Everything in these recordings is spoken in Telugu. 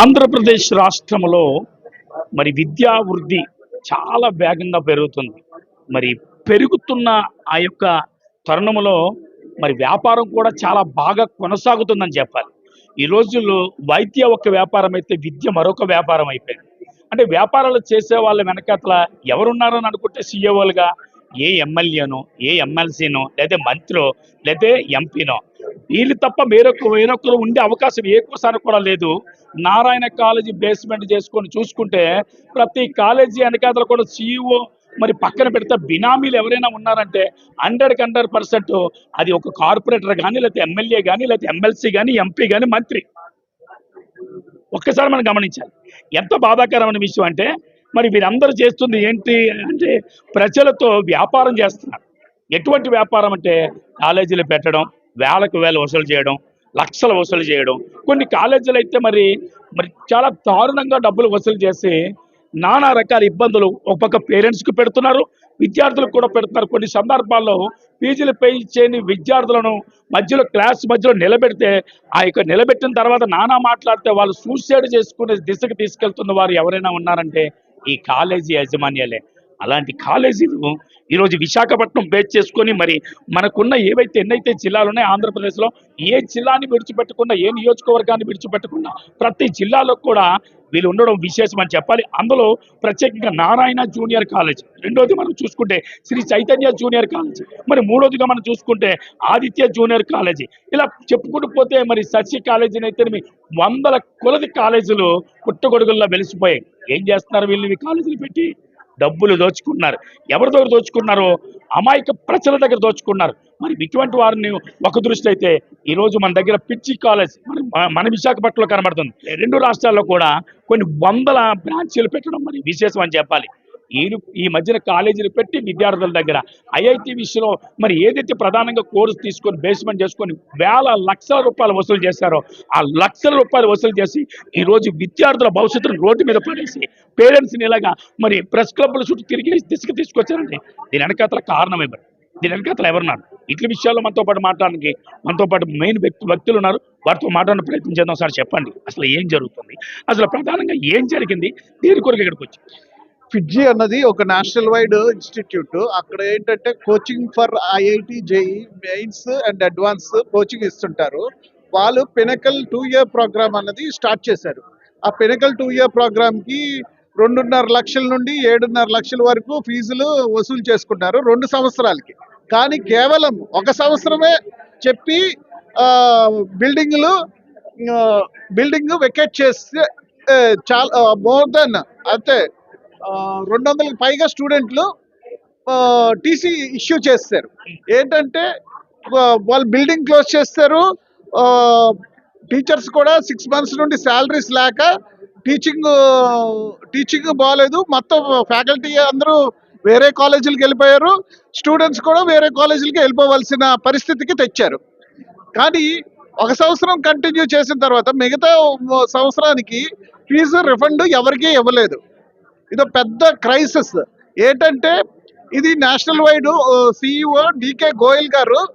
ఆంధ్రప్రదేశ్ రాష్ట్రంలో మరి విద్యా వృద్ధి చాలా వేగంగా పెరుగుతుంది. మరి పెరుగుతున్న ఆ యొక్క తరుణంలో మరి వ్యాపారం కూడా చాలా బాగా కొనసాగుతుందని చెప్పాలి. ఈ రోజుల్లో వైద్య ఒక వ్యాపారం అయితే విద్య మరొక వ్యాపారం అయిపోయింది. అంటే వ్యాపారాలు చేసే వాళ్ళ వెనకాతల ఎవరున్నారని అనుకుంటే సీఈఓలుగా ఏ ఎమ్మెల్యేనో ఏ ఎమ్మెల్సీనో లేదా మంత్రో లేదా ఎంపీనో వీళ్ళు తప్ప వేరొక వేరొకరు ఉండే అవకాశం ఏ కోసారి కూడా లేదు. నారాయణ కాలేజీ బేస్మెంట్ చేసుకొని చూసుకుంటే ప్రతి కాలేజీ వెనకాతలు కూడా సీఈఓ మరి పక్కన పెడితే బినామీలు ఎవరైనా ఉన్నారంటే హండ్రెడ్కి హండ్రెడ్ పర్సెంట్ అది ఒక కార్పొరేటర్ కానీ లేకపోతే ఎమ్మెల్యే కానీ లేకపోతే ఎమ్మెల్సీ కానీ ఎంపీ కానీ మంత్రి. ఒక్కసారి మనం గమనించాలి. ఎంత బాధాకరమైన విషయం అంటే మరి వీరందరూ చేస్తుంది ఏంటి అంటే ప్రజలతో వ్యాపారం చేస్తున్నారు. ఎటువంటి వ్యాపారం అంటే కాలేజీలు పెట్టడం వేలకు వేలు వసూలు చేయడం లక్షలు వసూలు చేయడం. కొన్ని కాలేజీలు అయితే మరి మరి చాలా దారుణంగా డబ్బులు వసూలు చేసి నానా రకాల ఇబ్బందులు ఒక పక్క పేరెంట్స్కి పెడుతున్నారు విద్యార్థులకు కూడా పెడుతున్నారు. కొన్ని సందర్భాల్లో ఫీజులు పే చేయని విద్యార్థులను మధ్యలో క్లాస్ మధ్యలో నిలబెడితే ఆ యొక్క నిలబెట్టిన తర్వాత నానా మాట్లాడితే వాళ్ళు సూసైడ్ చేసుకునే దిశకు తీసుకెళ్తున్న వారు ఎవరైనా ఉన్నారంటే ఈ కాలేజీ యాజమాన్యాలే అలాంటి కాలేజీలు ఈరోజు విశాఖపట్నం బేస్ చేసుకొని మరి మనకున్న ఏవైతే ఎన్నైతే జిల్లాలు ఉన్నాయో ఆంధ్రప్రదేశ్లో ఏ జిల్లాని విడిచిపెట్టకుండా ఏ నియోజకవర్గాన్ని విడిచిపెట్టకుండా ప్రతి జిల్లాలో కూడా వీళ్ళు ఉండడం విశేషం అని చెప్పాలి. అందులో ప్రత్యేకంగా నారాయణ జూనియర్ కాలేజ్ రెండోది మనం చూసుకుంటే శ్రీ చైతన్య జూనియర్ కాలేజ్ మరి మూడోదిగా మనం చూసుకుంటే ఆదిత్య జూనియర్ కాలేజీ. ఇలా చెప్పుకుంటూ పోతే మరి సచి కాలేజీని అయితే వందల కొలది కాలేజీలు పుట్టగొడుగుల్లో వెలిసిపోయాయి. ఏం చేస్తున్నారు వీళ్ళు? కాలేజీలు పెట్టి డబ్బులు దోచుకున్నారు. ఎవరి దగ్గర దోచుకున్నారు అమాయక ప్రజల దగ్గర దోచుకున్నారు. మరి ఇటువంటి వారిని ఒక దృష్టి అయితే ఈరోజు మన దగ్గర పిచ్చి కాలేజ్ మరి మన- మన విశాఖపట్నంలో కనబడుతుంది. రెండు రాష్ట్రాల్లో కూడా కొన్ని వందల బ్రాంచీలు పెట్టడం మరి విశేషం అని చెప్పాలి. ఈ ఈ మధ్యన కాలేజీలు పెట్టి విద్యార్థుల దగ్గర ఐఐటి విషయంలో మరి ఏదైతే ప్రధానంగా కోర్సు తీసుకొని బేస్మెంట్ చేసుకొని వేల లక్షల రూపాయలు వసూలు చేశారో ఆ లక్షల రూపాయలు వసూలు చేసి ఈరోజు విద్యార్థుల భవిష్యత్తును రోడ్డు మీద పడేసి పేరెంట్స్ని ఇలాగా మరి ప్రెస్ క్లబ్ల చుట్టూ తిరిగి తీసుకు తీసుకొచ్చారండి. దీని వెనకాతల కారణం ఎవరు? దీని వెనకాతల ఎవరున్నారు ఇట్ల విషయాల్లో మనతో పాటు మాట్లాడడానికి మనతో పాటు మెయిన్ వ్యక్తి వ్యక్తులు ఉన్నారు. వారితో మాట్లాడిన ప్రయత్నం చేద్దాం సార్ చెప్పండి. అసలు ఏం జరుగుతుంది? అసలు ప్రధానంగా ఏం జరిగింది? దీని కొరకు ఇక్కడికి వచ్చి. ఫిడ్జీ అన్నది ఒక నేషనల్ వైడ్ ఇన్స్టిట్యూట్ అక్కడ ఏంటంటే coaching for IIT JEE mains and advance coaching ఇస్తుంటారు. వాళ్ళు పెనకల్ టూ ఇయర్ ప్రోగ్రామ్ అన్నది స్టార్ట్ చేశారు. ఆ పెనకల్ టూ ఇయర్ ప్రోగ్రామ్కి రెండున్నర లక్షల నుండి ఏడున్నర లక్షల వరకు ఫీజులు వసూలు చేసుకుంటారు రెండు సంవత్సరాలకి. కానీ కేవలం ఒక సంవత్సరమే చెప్పి బిల్డింగ్లు బిల్డింగ్ వెకేట్ చేస్తే చాలా మోర్ దెన్ అయితే రెండు వందలకు పైగా స్టూడెంట్లు టీసీ ఇష్యూ చేస్తారు. ఏంటంటే వాళ్ళు బిల్డింగ్ క్లోజ్ చేస్తారు. టీచర్స్ కూడా సిక్స్ మంత్స్ నుండి శాలరీస్ లేక టీచింగ్ టీచింగ్ బాగాలేదు మొత్తం ఫ్యాకల్టీ అందరూ వేరే కాలేజీలకు వెళ్ళిపోయారు. స్టూడెంట్స్ కూడా వేరే కాలేజీలకి వెళ్ళిపోవాల్సిన పరిస్థితికి తెచ్చారు. కానీ ఒక సంవత్సరం కంటిన్యూ చేసిన తర్వాత మిగతా సంవత్సరానికి ఫీజు రిఫండ్ ఎవరికీ ఇవ్వలేదు. ఇది పెద్ద క్రైసిస్ ఏంటంటే ఇది national wide CEO DK Goyal garu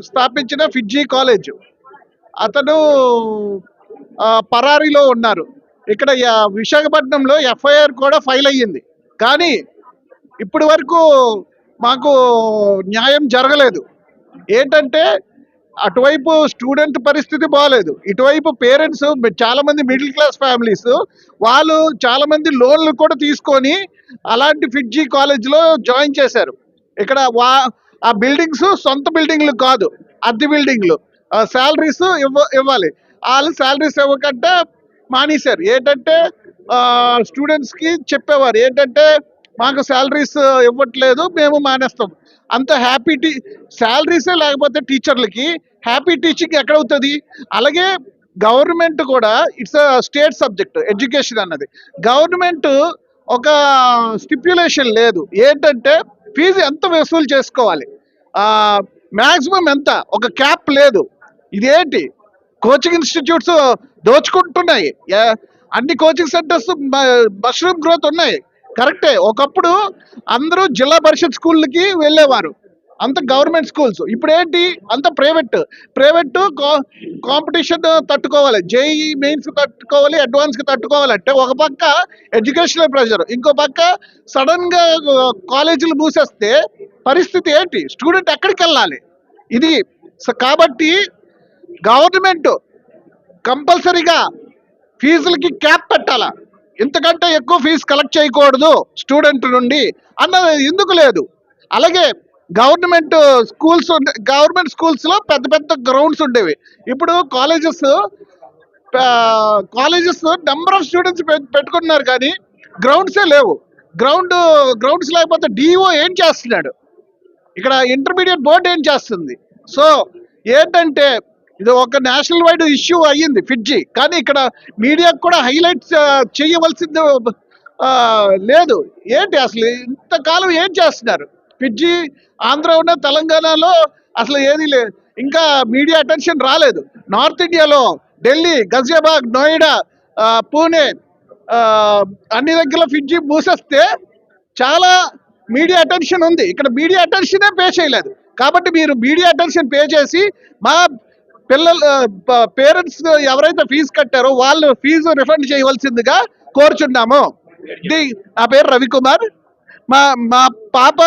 స్థాపించిన ఫిడ్జీ కాలేజ్ అతను పరారీలో ఉన్నారు. ఇక్కడ యా- విశాఖపట్నంలో ఎఫ్ఐఆర్ కూడా ఫైల్ అయ్యింది. కానీ ఇప్పటి వరకు మాకు న్యాయం జరగలేదు. ఏంటంటే అటువైపు స్టూడెంట్ పరిస్థితి బాగాలేదు ఇటువైపు పేరెంట్స్ చాలా మంది మిడిల్ క్లాస్ ఫ్యామిలీస్ వాళ్ళు చాలా మంది లోన్లు కూడా తీసుకొని అలాంటి ఫిడ్జీ కాలేజ్లో జాయిన్ చేశారు. ఇక్కడ వా ఆ బిల్డింగ్స్ సొంత బిల్డింగ్లు కాదు అద్దె బిల్డింగ్లు. శాలరీస్ ఇవ్వ ఇవ్వాలి. వాళ్ళు శాలరీస్ ఇవ్వకంటే మానేశారు. ఏంటంటే స్టూడెంట్స్కి చెప్పేవారు ఏంటంటే మాకు శాలరీస్ ఇవ్వట్లేదు మేము మానేస్తాం. అంత హ్యాపీ టీ శాలరీసే లేకపోతే టీచర్లకి హ్యాపీ టీచింగ్ ఎక్కడవుతుంది? అలాగే గవర్నమెంట్ కూడా ఇట్స్ స్టేట్ సబ్జెక్ట్ ఎడ్యుకేషన్ అన్నది. గవర్నమెంట్ ఒక స్టిప్యులేషన్ లేదు. ఏంటంటే ఫీజు ఎంత వసూలు చేసుకోవాలి? మ్యాక్సిమం ఎంత? ఒక క్యాప్ లేదు. ఇదేంటి? కోచింగ్ ఇన్స్టిట్యూట్స్ దోచుకుంటున్నాయి. అన్ని కోచింగ్ సెంటర్స్ మష్రూమ్ గ్రోత్ ఉన్నాయి. కరెక్టే. ఒకప్పుడు అందరూ జిల్లా పరిషత్ స్కూళ్ళకి వెళ్ళేవారు. అంత గవర్నమెంట్ స్కూల్స్. ఇప్పుడు ఏంటి? అంత ప్రైవేట్. ప్రైవేట్ కాంపిటీషన్ తట్టుకోవాలి. జేఈ మెయిన్స్ తట్టుకోవాలి అడ్వాన్స్కి తట్టుకోవాలంటే ఒక పక్క ఎడ్యుకేషనల్ ప్రెషర్. ఇంకో పక్క సడన్గా కాలేజీలు మూసేస్తే పరిస్థితి ఏంటి? స్టూడెంట్ ఎక్కడికి వెళ్ళాలి? ఇది కాబట్టి గవర్నమెంట్ కంపల్సరీగా ఫీజులకి క్యాప్ పెట్టాలా? ఇంతకంటే ఎక్కువ ఫీజు కలెక్ట్ చేయకూడదు స్టూడెంట్ నుండి అన్నది ఎందుకు లేదు? అలాగే గవర్నమెంట్ స్కూల్స్ గవర్నమెంట్ స్కూల్స్లో పెద్ద పెద్ద గ్రౌండ్స్ ఉండేవి. ఇప్పుడు colleges colleges number of students పెట్టుకుంటున్నారు కానీ గ్రౌండ్సే లేవు. గ్రౌండ్ గ్రౌండ్స్ లేకపోతే డిఓ ఏం చేస్తున్నాడు? ఇక్కడ ఇంటర్మీడియట్ బోర్డు ఏం చేస్తుంది? సో ఏంటంటే ఇది ఒక నేషనల్ వైడ్ ఇష్యూ అయ్యింది ఫిడ్జీ కానీ ఇక్కడ మీడియాకు కూడా హైలైట్ చేయవలసింది లేదు. ఏంటి అసలు ఇంతకాలం ఏం చేస్తున్నారు? ఫిడ్జీ ఆంధ్ర ఉన్న తెలంగాణలో అసలు ఏది లేదు ఇంకా మీడియా అటెన్షన్ రాలేదు. నార్త్ ఇండియాలో ఢిల్లీ గజియాబాద్ నోయిడా పూణే అన్ని దగ్గర ఫిడ్జీ మూసేస్తే చాలా మీడియా అటెన్షన్ ఉంది. ఇక్కడ మీడియా అటెన్షనే పే చేయలేదు. కాబట్టి మీరు మీడియా అటెన్షన్ పే చేసి మా పిల్లలు పేరెంట్స్ ఎవరైతే ఫీజు కట్టారో వాళ్ళు ఫీజు రిఫండ్ చేయవలసిందిగా కోరుచున్నాము. ఇది నా పేరు రవికుమార్. మా మా పాప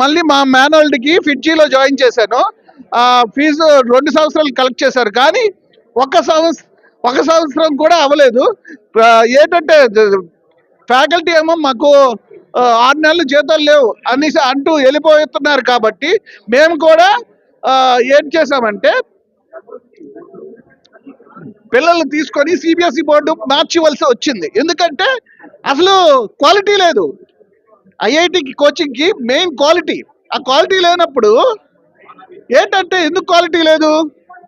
మళ్ళీ మా మేనల్డ్కి ఫిడ్జీలో జాయిన్ చేశాను. ఫీజు రెండు సంవత్సరాలు కలెక్ట్ చేశారు. కానీ ఒక సంవత్సరం ఒక సంవత్సరం కూడా అవ్వలేదు. ఏంటంటే ఫ్యాకల్టీ ఏమో మాకు ఆరు నెలలు జీతాలు లేవు అనేసి అంటూ వెళ్ళిపోతున్నారు కాబట్టి మేము కూడా ఏం చేసామంటే పిల్లల్ని తీసుకొని సిబిఎస్ఈ బోర్డు మార్చివలసి వచ్చింది. ఎందుకంటే అసలు క్వాలిటీ లేదు. ఐఐటికి కోచింగ్కి మెయిన్ క్వాలిటీ ఆ క్వాలిటీ లేనప్పుడు ఏంటంటే ఎందుకు క్వాలిటీ లేదు?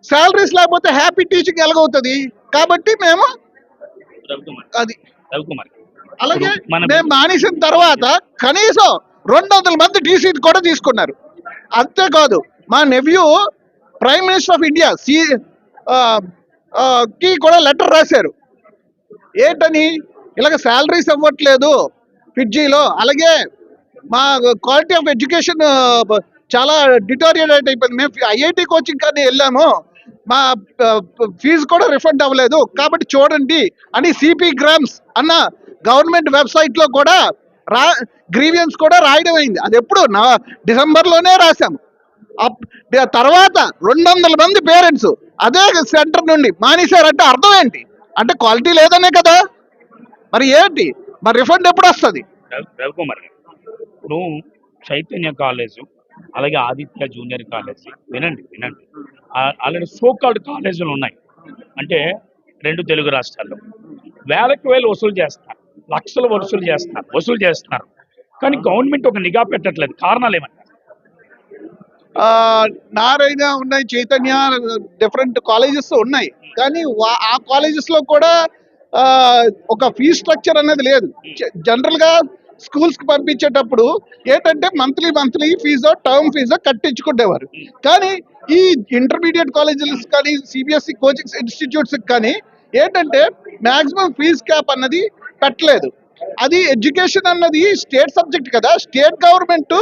శాలరీస్ లేకపోతే హ్యాపీ టీచింగ్ ఎలాగవుతుంది? కాబట్టి మేము అది అలాగే మేము మానేసిన తర్వాత కనీసం రెండు వందల మంది టీసీ కూడా తీసుకున్నారు. అంతేకాదు మా nephew prime minister of India C కి కూడా లెటర్ రాశారు. ఏంటని? ఇలాగ శాలరీస్ ఇవ్వట్లేదు ఫిడ్జీలో అలాగే మా క్వాలిటీ ఆఫ్ ఎడ్యుకేషన్ చాలా డిటోరియేట్ అయిపోయింది. మేము ఐఐటి కోచింగ్ కానీ వెళ్ళాము. మా uh, ఫీజు కూడా రిఫండ్ అవ్వలేదు. కాబట్టి చూడండి అని సిపి గ్రామ్స్ అన్న గవర్నమెంట్ వెబ్సైట్లో కూడా రా గ్రీవియన్స్ కూడా రాయడం అయింది. అది ఎప్పుడు? నా డిసెంబర్లోనే రాశాము. తర్వాత రెండు వందల మంది పేరెంట్స్ అదే సెంటర్ నుండి మానేశారంటే అర్థం ఏంటి? అంటే క్వాలిటీ లేదనే కదా? మరి ఏంటి? మరి రిఫండ్ ఎప్పుడు వస్తుంది? రవికుమార్ ఇప్పుడు చైతన్య కాలేజు అలాగే ఆదిత్య జూనియర్ కాలేజ్ వినండి వినండి. అలాంటి సోకాల్డ్ కాలేజీలు ఉన్నాయి. అంటే రెండు తెలుగు రాష్ట్రాల్లో. వేలకు వేలు వసూలు చేస్తారు. లక్షలు వసూలు చేస్తారు వసూలు చేస్తున్నారు కానీ గవర్నమెంట్ ఒక నిఘా పెట్టట్లేదు. కారణాలు ఏమని? నారాయణ ఉన్నాయి చైతన్య డిఫరెంట్ కాలేజెస్ ఉన్నాయి. కానీ ఆ కాలేజెస్లో కూడా ఒక ఫీ స్ట్రక్చర్ అనేది లేదు. జనరల్గా స్కూల్స్కి పంపించేటప్పుడు ఏంటంటే మంత్లీ మంత్లీ ఫీజో టర్మ్ ఫీజో కట్టించుకునేవారు కానీ ఈ ఇంటర్మీడియట్ కాలేజెస్ కానీ సిబిఎస్ఈ కోచింగ్ ఇన్స్టిట్యూట్స్ కానీ ఏంటంటే మాక్సిమం ఫీజ్ క్యాప్ అన్నది పెట్టలేదు. అది ఎడ్యుకేషన్ అన్నది స్టేట్ సబ్జెక్ట్ కదా స్టేట్ గవర్నమెంట్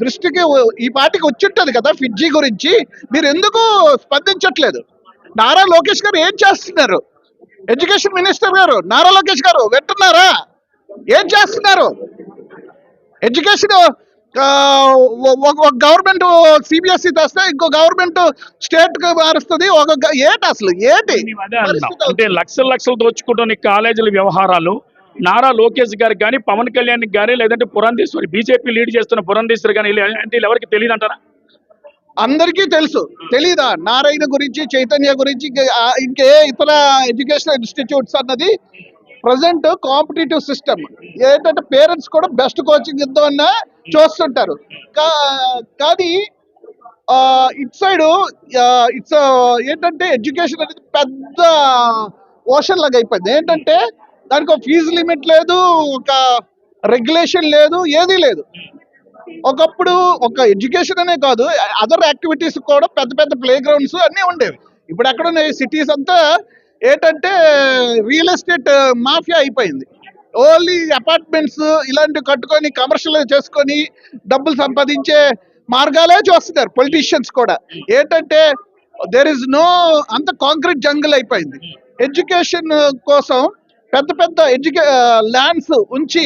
దృష్టికి ఈ పార్టీకి వచ్చింటది కదా ఫిడ్జీ గురించి. మీరు ఎందుకు స్పందించట్లేదు? నారా లోకేష్ గారు ఏం చేస్తున్నారు? ఎడ్యుకేషన్ మినిస్టర్ గారు నారా లోకేష్ గారు వింటున్నారా? ఏం చేస్తున్నారు? ఎడ్యుకేషన్ ఒక గవర్నమెంట్ సిబిఎస్ఈ తెస్తే ఇంకో గవర్నమెంట్ స్టేట్ మారుస్తుంది. ఒక ఏంటి అసలు? ఏంటి అంటే లక్షలు లక్షలు దోచుకుంటున్న కాలేజీల వ్యవహారాలు నారా లోకేష్ గారికి కానీ పవన్ కళ్యాణ్ కానీ లేదంటే పురంధేశ్వరి బీజేపీ లీడ్ చేస్తున్న పురంధేశ్వరి కానీ అంటే ఎవరికి తెలియదు అంటారా అందరికీ తెలుసు. తెలీదా? నారాయణ గురించి చైతన్య గురించి ఇంకే ఇతర ఎడ్యుకేషనల్ ఇన్స్టిట్యూట్స్ అన్నది ప్రజెంట్ కాంపిటేటివ్ సిస్టమ్. ఏంటంటే పేరెంట్స్ కూడా బెస్ట్ కోచింగ్ ఇద్దామన్న చూస్తుంటారు. కా- కానీ ఆ, ఇట్ సైడ్ ఇట్స్ ఏంటంటే ఎడ్యుకేషన్ అనేది పెద్ద ఓషన్ లాగా అయిపోయింది. ఏంటంటే దానికి ఒక ఫీజు లిమిట్ లేదు ఒక రెగ్యులేషన్ లేదు ఏదీ లేదు. ఒకప్పుడు ఒక ఎడ్యుకేషన్ అనే కాదు అదర్ యాక్టివిటీస్ కూడా పెద్ద పెద్ద ప్లే గ్రౌండ్స్ అన్నీ ఉండేవి. ఇప్పుడు ఎక్కడ ఉన్నాయి సిటీస్ అంతా ఏంటంటే రియల్ ఎస్టేట్ మాఫియా అయిపోయింది. ఓన్లీ అపార్ట్మెంట్స్ ఇలాంటివి కట్టుకొని కమర్షియల్ చేసుకొని డబ్బులు సంపాదించే మార్గాలే చూస్తున్నారు పొలిటీషియన్స్ కూడా. ఏంటంటే దేర్ ఇస్ నో అంత కాంక్రీట్ జంగిల్ అయిపోయింది. ఎడ్యుకేషన్ కోసం పెద్ద పెద్ద ఎడ్యుకే ల్యాండ్స్ ఉంచి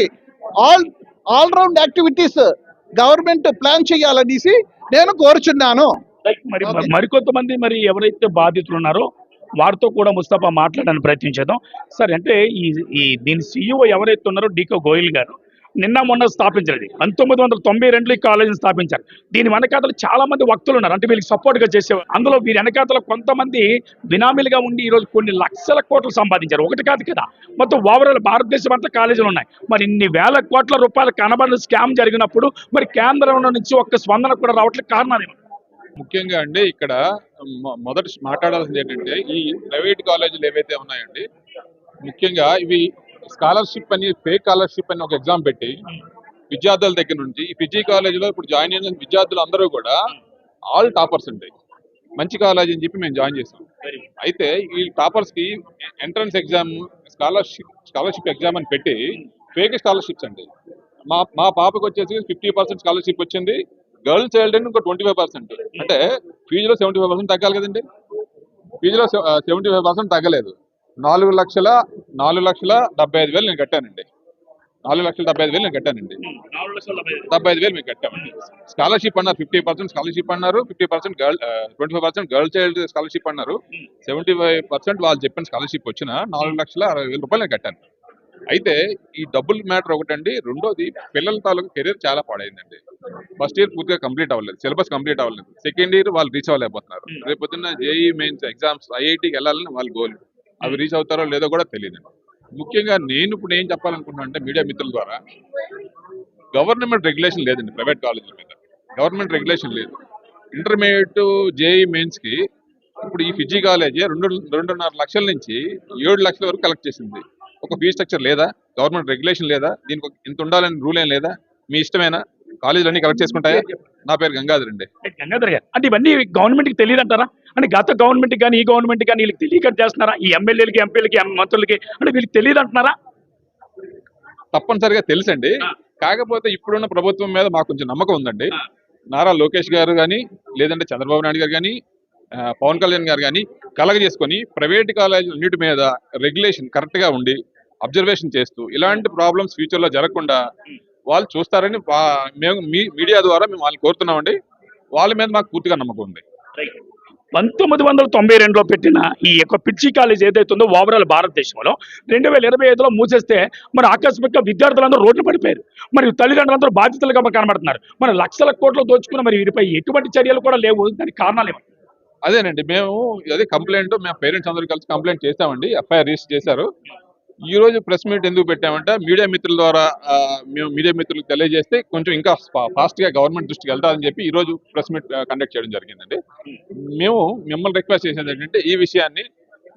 all all round activities government plan చేయాలనేసి నేను కోరుచున్నాను మరి. మరికొంతమంది మరి ఎవరైతే బాధితులు ఉన్నారో వారితో కూడా ముస్తఫా మాట్లాడడానికి ప్రయత్నం చేద్దాం సార్ అంటే ఈ ఈ దీని సీఈఓ ఎవరైతే ఉన్నారో డీకో గోయల్ గారు నిన్న మొన్న స్థాపించినది. పంతొమ్మిది వందల తొంభై రెండులో ఈ కాలేజీని స్థాపించారు. దీని వెనకాతలు చాలా మంది వక్తులు ఉన్నారు. అంటే వీళ్ళకి సపోర్ట్గా చేసేవారు అందులో వీరి వెనకాతల కొంతమంది బినామీలుగా ఉండి ఈ రోజు కొన్ని లక్షల కోట్లు సంపాదించారు. ఒకటి కాదు కదా. మొత్తం ఓవరాల్ భారతదేశం అంతా కాలేజీలు ఉన్నాయి. మరి ఇన్ని వేల కోట్ల రూపాయల కనబడిన స్కామ్ జరిగినప్పుడు మరి కేంద్రం నుంచి ఒక్క స్పందన కూడా రావట్లేదు కారణాలు ముఖ్యంగా అండి ఇక్కడ మొదటి మొదట మాట్లాడాల్సింది ఏంటంటే ఈ ప్రైవేట్ కాలేజీలు ఏవైతే ఉన్నాయండి ముఖ్యంగా ఇవి స్కాలర్షిప్ అని ఫేక్ స్కాలర్షిప్ అని ఒక ఎగ్జామ్ పెట్టి విద్యార్థుల దగ్గర నుంచి ఈ పిజీ కాలేజీలో ఇప్పుడు జాయిన్ అయిన విద్యార్థులు అందరూ కూడా ఆల్ టాపర్స్ ఉంటాయి. మంచి కాలేజ్ అని చెప్పి మేము జాయిన్ చేసాం అయితే ఈ టాపర్స్కి entrance exam scholarship scholarship exam అని పెట్టి ఫేక్ స్కాలర్షిప్స్ అండి మా మా పాపకు వచ్చేసి ఫిఫ్టీ పర్సెంట్ స్కాలర్షిప్ వచ్చింది. గర్ల్ చైల్డ్ ఇంకో ట్వంటీ ఫైవ్ పర్సెంట్. అంటే ఫీజులో సెవెంటీ ఫైవ్ పర్సెంట్ తగ్గాలి కదండి. ఫీజులో సెవెంటీ ఫైవ్ పర్సెంట్ తగ్గలేదు. నాలుగు లక్షల నాలుగు లక్షల డెబ్బై ఐదు వేలు నేను కట్టానండి. నాలుగు లక్షల డెబ్బై ఐదు వేలు నేను కట్టానండి. డెబ్బై ఐదు వేలు. మీకు కట్టామండి. స్కాలర్షిప్ అన్నారు ఫిఫ్టీ పర్సెంట్ స్కాలర్షిప్ అన్నారు fifty percent girl twenty five percent girl child scholarship అన్నారు. సెవెంటీ ఫైవ్ పర్సెంట్ వాళ్ళు చెప్పిన స్కాలర్షిప్ వచ్చిన నాలుగు లక్షల అరవై వేల రూపాయలు నేను కట్టాను. అయితే ఈ డబ్బుల్ మ్యాటర్ ఒకటండి. రెండోది పిల్లల తాలూకు కెరీర్ చాలా పాడైందండి. ఫస్ట్ ఇయర్ పూర్తిగా కంప్లీట్ అవ్వలేదు సిలబస్ కంప్లీట్ అవ్వలేదు. సెకండ్ ఇయర్ వాళ్ళు రీచ్ అవ్వలేకపోతున్నారు. Hmm. రేపు పొద్దున్న జేఈ మెయిన్స్ ఎగ్జామ్స్ ఐఐటికి వెళ్ళాలని వాళ్ళ గోల్. అవి రీచ్ అవుతారో లేదో కూడా తెలియదు ముఖ్యంగా నేను ఇప్పుడు ఏం చెప్పాలనుకుంటున్నా అంటే మీడియా మిత్రుల ద్వారా గవర్నమెంట్ రెగ్యులేషన్ లేదండి ప్రైవేట్ కాలేజీల మీద. గవర్నమెంట్ రెగ్యులేషన్ లేదు. ఇంటర్మీడియట్ జేఈ మెయిన్స్కి ఇప్పుడు ఈ ఫిజీ కాలేజీ రెండు రెండున్నర లక్షల నుంచి ఏడు లక్షల వరకు కలెక్ట్ చేసింది. ఒక ఫీ స్ట్రక్చర్ లేదా? గవర్నమెంట్ రెగ్యులేషన్ లేదా? దీనికి ఇంత ఉండాలని రూల్ ఏం లేదా? మీ ఇష్టమేనా? కాలేజీలు అన్ని కలెక్ట్ చేసుకుంటాయా? నా పేరు గంగాధర్ అండి. గంగాధర్ గారు అంటే ఇవన్నీ గవర్నమెంట్కి తెలియదు అంటారా అంటే గత గవర్నమెంట్ కానీ ఈ గవర్నమెంట్ కానీ వీళ్ళకి తెలియక చేస్తున్నారా? ఈ ఎమ్మెల్యేలకి ఎంపీలకి మంత్రులకి అంటే వీళ్ళకి తెలియదు అంటున్నారా తప్పనిసరిగా తెలుసండి. కాకపోతే ఇప్పుడున్న ప్రభుత్వం మీద మాకు కొంచెం నమ్మకం ఉందండి. నారా లోకేష్ గారు కానీ లేదంటే చంద్రబాబు నాయుడు గారు కానీ పవన్ కళ్యాణ్ గారు కానీ కలగ చేసుకొని ప్రైవేట్ కాలేజీలన్నిటి మీద రెగ్యులేషన్ కరెక్ట్గా ఉండి అబ్జర్వేషన్ చేస్తూ ఇలాంటి ప్రాబ్లమ్స్ ఫ్యూచర్లో జరగకుండా వాళ్ళు చూస్తారని మేము మీ- మీడియా ద్వారా మేము వాళ్ళని కోరుతున్నామండి. వాళ్ళ మీద మాకు పూర్తిగా నమ్మకం ఉంది. పంతొమ్మిది వందల తొంభై రెండులో పెట్టిన ఈ యొక్క పిచ్చి కాలేజ్ ఏదైతే ఉందో ఓవరాల్ భారతదేశంలో రెండు వేల ఇరవై ఐదులో మూసేస్తే మరి ఆకస్మికంగా విద్యార్థులందరూ రోడ్లు పడిపోయారు. మరి తల్లిదండ్రులందరూ బాధ్యతలుగా కనబడుతున్నారు. మరి లక్షల కోట్లు దోచుకున్న మరి వీరిపై ఎటువంటి చర్యలు కూడా లేవు. దానికి కారణాలు ఏమి? అదేనండి మేము అదే కంప్లైంట్ మేము పేరెంట్స్ అందరూ కలిసి కంప్లైంట్ చేసామండి ఎఫ్ఐఆర్ రిజిస్టర్ చేశారు. ఈ రోజు ప్రెస్ మీట్ ఎందుకు పెట్టామంటే మీడియా మిత్రుల ద్వారా మేము మీడియా మిత్రులకు తెలియజేస్తే కొంచెం ఇంకా ఫాస్ట్గా గవర్నమెంట్ దృష్టికి వెళ్తారని చెప్పి ఈ రోజు ప్రెస్ మీట్ కండక్ట్ చేయడం జరిగిందండి. మేము మిమ్మల్ని రిక్వెస్ట్ చేసేది ఏంటంటే ఈ విషయాన్ని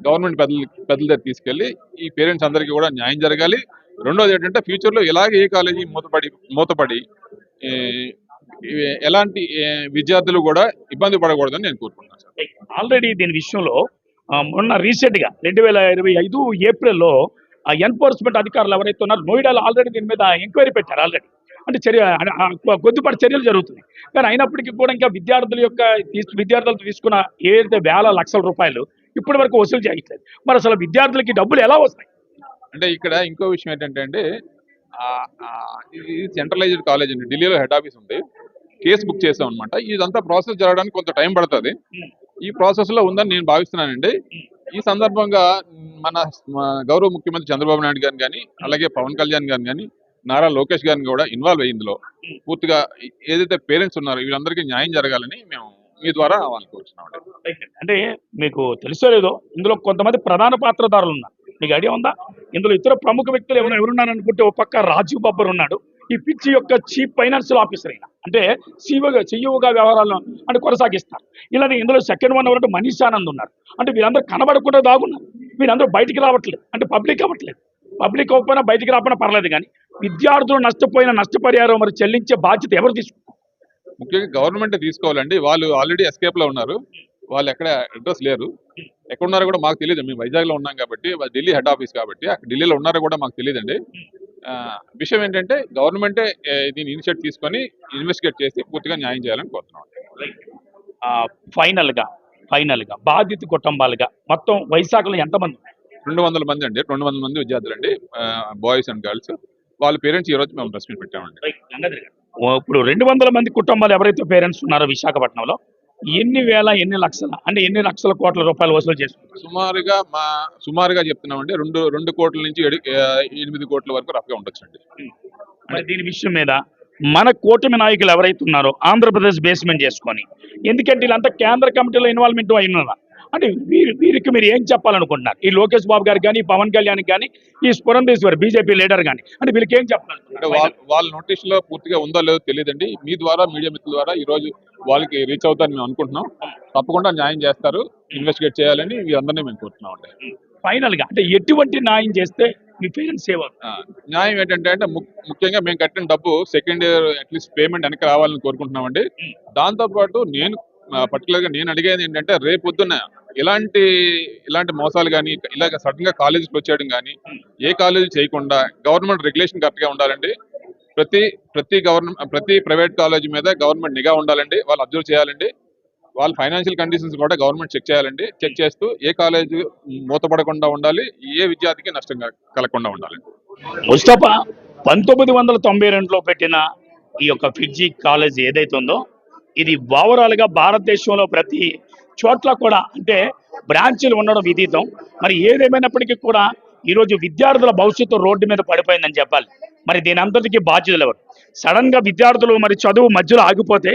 గవర్నమెంట్ పెద్దల పెద్దల దగ్గర తీసుకెళ్ళి ఈ పేరెంట్స్ అందరికీ కూడా న్యాయం జరగాలి. రెండోది ఏంటంటే ఫ్యూచర్లో ఇలాగే ఏ కాలేజీ మూతపడి మూతపడి ఎలాంటి విద్యార్థులు కూడా ఇబ్బంది పడకూడదని నేను కోరుకుంటున్నాను సార్. ఆల్రెడీ దీని విషయంలో మొన్న రీసెంట్గా రెండు వేల ఇరవై ఐదు ఏప్రిల్లో ఆ ఎన్ఫోర్స్మెంట్ అధికారులు ఎవరైతే ఉన్నారో నోయిడాలో ఆల్రెడీ దీని మీద ఎంక్వైరీ పెట్టారు ఆల్రెడీ అంటే చర్య కొద్దిపాటి చర్యలు జరుగుతుంది కానీ అయినప్పటికీ కూడా ఇంకా విద్యార్థుల యొక్క తీసు- విద్యార్థులు తీసుకున్న ఏదైతే వేల లక్షల రూపాయలు ఇప్పటి వరకు వసూలు చేయట్లేదు. మరి అసలు విద్యార్థులకి డబ్బులు ఎలా వస్తాయి? అంటే ఇక్కడ ఇంకో విషయం ఏంటంటే అండి ఇది సెంట్రలైజ్డ్ కాలేజ్ అండి. ఢిల్లీలో హెడ్ ఆఫీస్ ఉంది. కేసు బుక్ చేసాం అనమాట ఇదంతా ప్రాసెస్ జరగడానికి కొంత టైం పడుతుంది. ఈ ప్రాసెస్లో ఉందని నేను భావిస్తున్నానండి. ఈ సందర్భంగా మన గౌరవ ముఖ్యమంత్రి చంద్రబాబు నాయుడు గారిని కానీ అలాగే పవన్ కళ్యాణ్ గారిని కానీ నారా లోకేష్ గారిని కూడా ఇన్వాల్వ్ అయ్యి పూర్తిగా ఏదైతే పేరెంట్స్ ఉన్నారో వీళ్ళందరికీ న్యాయం జరగాలని మేము మీ ద్వారా వాళ్ళకి అంటే మీకు తెలుసో లేదో ఇందులో కొంతమంది ప్రధాన పాత్రధారులు ఉన్నారు. మీకు ఐడియా ఉందా? ఇందులో ఇతర ప్రముఖ వ్యక్తులు ఎవరు ఎవరున్నారు అనుకుంటే ఒక పక్క రాజీవ్ బబ్బర్ ఉన్నాడు. ఈ పిచ్చి యొక్క చీఫ్ ఫైనాన్షియల్ ఆఫీసర్ అయినా. అంటే సీఓగా సీఈఓగా వ్యవహారాలను అంటే కొనసాగిస్తారు. ఇలానే ఇందులో సెకండ్ వన్ ఎవరంటే మనీష్ ఆనంద్ ఉన్నారు. అంటే వీళ్ళందరూ కనబడకుండా దాగున్నారు. వీళ్ళందరూ బయటికి రావట్లేదు. అంటే పబ్లిక్ అవ్వట్లేదు. పబ్లిక్ అవ్వకపోయినా బయటికి రాకపోయినా పర్లేదు కానీ విద్యార్థులు నష్టపోయిన నష్టపరిహారం మరి చెల్లించే బాధ్యత ఎవరు తీసుకుంటారు? ముఖ్యంగా గవర్నమెంట్ తీసుకోవాలండి. వాళ్ళు ఆల్రెడీ ఎస్కేప్లో ఉన్నారు. వాళ్ళు ఎక్కడ అడ్రస్ లేరు. ఎక్కడ ఉన్నారో కూడా మాకు తెలియదు. మేము వైజాగ్లో ఉన్నాం కాబట్టి ఢిల్లీ హెడ్ ఆఫీస్ కాబట్టి అక్కడ ఢిల్లీలో ఉన్నారో కూడా మాకు తెలియదండి. విషయం ఏంటంటే గవర్నమెంటే దీన్ని ఇనిషియేట్ తీసుకొని ఇన్వెస్టిగేట్ చేసి పూర్తిగా న్యాయం చేయాలని కోరుతున్నాం. ఆ, ఫైనల్గా ఫైనల్గా బాధిత కుటుంబాలుగా మొత్తం వైశాఖలో ఎంతమంది రెండు వందల మంది అండి రెండు వందల మంది విద్యార్థులు అండి బాయ్స్ అండ్ గర్ల్స్. వాళ్ళ పేరెంట్స్ ఈ రోజు మేము మీట్ పెట్టామండి. ఇప్పుడు రెండు వందల మంది కుటుంబాలు ఎవరైతే పేరెంట్స్ ఉన్నారో విశాఖపట్నంలో ఎన్ని వేల ఎన్ని లక్షల అంటే ఎన్ని లక్షల కోట్ల రూపాయలు వసూలు చేసుకుంటారు? సుమారుగా మా సుమారుగా చెప్తున్నామండి రెండు రెండు కోట్ల నుంచి ఎనిమిది కోట్ల వరకు రఫ్గా ఉండొచ్చండి. మరి దీని విషయం మీద మన కూటమి నాయకులు ఎవరైతే ఉన్నారో ఆంధ్రప్రదేశ్ బేస్మెంట్ చేసుకొని ఎందుకంటే వీళ్ళంతా కేంద్ర కమిటీలో ఇన్వాల్వ్మెంట్ అయినారా అంటే వీరి వీరికి మీరు ఏం చెప్పాలనుకుంటున్నారు? ఈ లోకేష్ బాబు గారు కానీ పవన్ కళ్యాణ్ కానీ ఈ స్ఫురంధేశ్వర్ బీజేపీ లీడర్ కానీ అంటే వీళ్ళకి ఏం చెప్పాలనుకుంటున్నారు? వాళ్ళ వాళ్ళ నోటీస్లో పూర్తిగా ఉందో లేదో తెలియదండి. మీ ద్వారా మీడియా మిత్రుల ద్వారా ఈ రోజు వాళ్ళకి రీచ్ అవుతారని మేము అనుకుంటున్నాం. తప్పకుండా న్యాయం చేస్తారు. ఇన్వెస్టిగేట్ చేయాలని మీ అందరినీ మేము కోరుతున్నాం అండి. ఫైనల్గా అంటే ఎటువంటి న్యాయం చేస్తే మీ పేరెంట్స్ సేవ్ న్యాయం ఏంటంటే అంటే ముఖ్యంగా మేము కట్టిన డబ్బు సెకండ్ ఇయర్ అట్లీస్ట్ పేమెంట్ వెనక్కి రావాలని కోరుకుంటున్నామండి. దాంతో పాటు నేను పర్టికులర్గా నేను అడిగేది ఏంటంటే రేపు ఇలాంటి ఇలాంటి మోసాలు కానీ ఇలాగ సడన్గా కాలేజీకి వచ్చేయడం కానీ ఏ కాలేజీ చేయకుండా గవర్నమెంట్ రెగ్యులేషన్ కరెక్ట్గా ఉండాలండి. ప్రతి ప్రతి గవర్నమెంట్ ప్రతి ప్రైవేట్ కాలేజీ మీద గవర్నమెంట్ నిఘా ఉండాలండి. వాళ్ళు అబ్జర్వ్ చేయాలండి. వాళ్ళ ఫైనాన్షియల్ కండిషన్స్ కూడా గవర్నమెంట్ చెక్ చేయాలండి. చెక్ చేస్తూ ఏ కాలేజీ మూతపడకుండా ఉండాలి ఏ విద్యార్థికి నష్టంగా కలగకుండా ఉండాలండి ముస్తఫా పంతొమ్మిది వందల తొంభై రెండులో పెట్టిన ఈ యొక్క ఫిడ్జీ కాలేజ్ ఏదైతే ఉందో ఇది ఓవరాల్గా భారతదేశంలో ప్రతి చోట్ల కూడా అంటే బ్రాంచీలు ఉండడం విదితం. మరి ఏదేమైనప్పటికీ కూడా ఈరోజు విద్యార్థుల భవిష్యత్తు రోడ్డు మీద పడిపోయిందని చెప్పాలి. మరి దీని అంతటికీ బాధ్యతలు ఎవరు? సడన్గా విద్యార్థులు మరి చదువు మధ్యలో ఆగిపోతే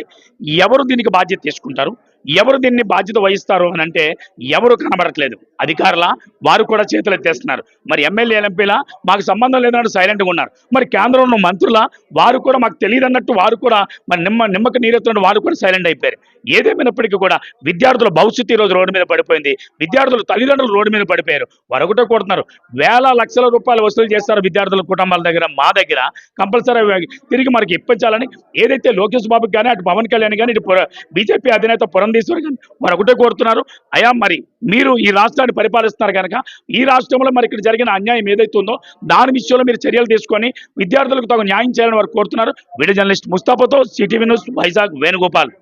ఎవరు దీనికి బాధ్యత తీసుకుంటారు? ఎవరు దీన్ని బాధ్యత వహిస్తారు అని అంటే ఎవరు కనబడట్లేదు. అధికారుల? వారు కూడా చేతులు ఎత్తేస్తున్నారు. మరి ఎమ్మెల్యే ఎంపీల? మాకు సంబంధం లేదన్నట్టు సైలెంట్గా ఉన్నారు. మరి కేంద్రంలో మంత్రుల? వారు కూడా మాకు తెలియదు అన్నట్టు వారు కూడా మరి నిమ్మ నిమ్మక నీరెత్తున్న వారు కూడా సైలెంట్ అయిపోయారు. ఏదేమైనప్పటికీ కూడా విద్యార్థుల భవిష్యత్తు ఈ రోజు రోడ్డు మీద పడిపోయింది. విద్యార్థులు తల్లిదండ్రులు రోడ్డు మీద పడిపోయారు. వరకుటో కొడుతున్నారు వేల లక్షల రూపాయలు వసూలు చేస్తారు విద్యార్థుల కుటుంబాల దగ్గర మా దగ్గర. కంపల్సరీ తిరిగి మనకి ఇప్పించాలని ఏదైతే లోకేష్ బాబుకి కానీ అటు పవన్ కళ్యాణ్ కానీ ఇటు బీజేపీ అధినేత పురంధేశ్వరి కానీ వారు ఒకటే కోరుతున్నారు. అయా మరి మీరు ఈ రాష్ట్రాన్ని పరిపాలిస్తున్నారు కనుక ఈ రాష్ట్రంలో మరి ఇక్కడ జరిగిన అన్యాయం ఏదైతే ఉందో దాని విషయంలో మీరు చర్యలు తీసుకొని విద్యార్థులకు తగు న్యాయం చేయాలని వారు కోరుతున్నారు. వీడియో జర్నలిస్ట్ ముస్తాఫాతో సిటీవీ న్యూస్ వైజాగ్ వేణుగోపాల్.